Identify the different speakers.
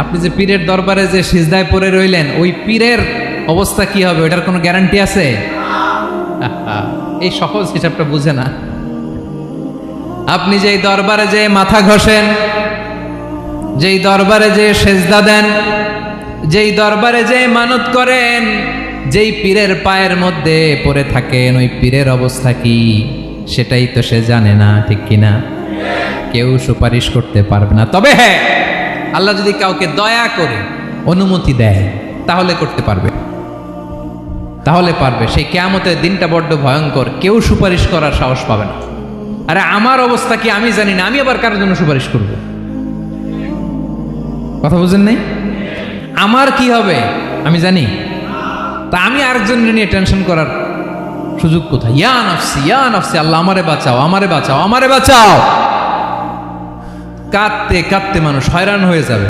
Speaker 1: আপনি যে পীরের দরবারে যে সিজদায় পড়ে রইলেন, ওই পীরের অবস্থা কি হবে? ওটার কোনো গ্যারান্টি আছে? এই সহজ হিসাবটা বুঝে না। আপনি যেই দরবারে যে মাথা ঘষেন, যেই দরবারে যে সেজদা দেন, যেই দরবারে যে মানত করেন, যেই পীরের পায়ের মধ্যে পড়ে থাকেন, ওই পীরের অবস্থা কি? সেটাই তো সে জানে না, ঠিক কিনা? কেউ সুপারিশ করতে পারবে না। তবে হ্যাঁ আল্লাহ যদি কাউকে দয়া করে অনুমতি দেয়, তাহলে করতে পারবে। তাহলে পারবে। সেই কেয়ামতের দিনটা বড্ড ভয়ঙ্কর। কেউ সুপারিশ করার সাহস পাবে না। আরে আমার অবস্থা কি আমি জানি না, আমি আবার কারোর জন্য সুপারিশ করব? কথা বুঝেন নাই? আমার কি হবে? আমি জানি। তা আমি আরেকজনের নিয়ে টেনশন করার সুযোগ কোথায়? ইয়া নফসি ইয়া নফসি, আল্লাহ আমারে বাঁচাও আমারে বাঁচাও আমারে বাঁচাও! কাঁদতে কাঁদতে মানুষ হয়রান হয়ে যাবে।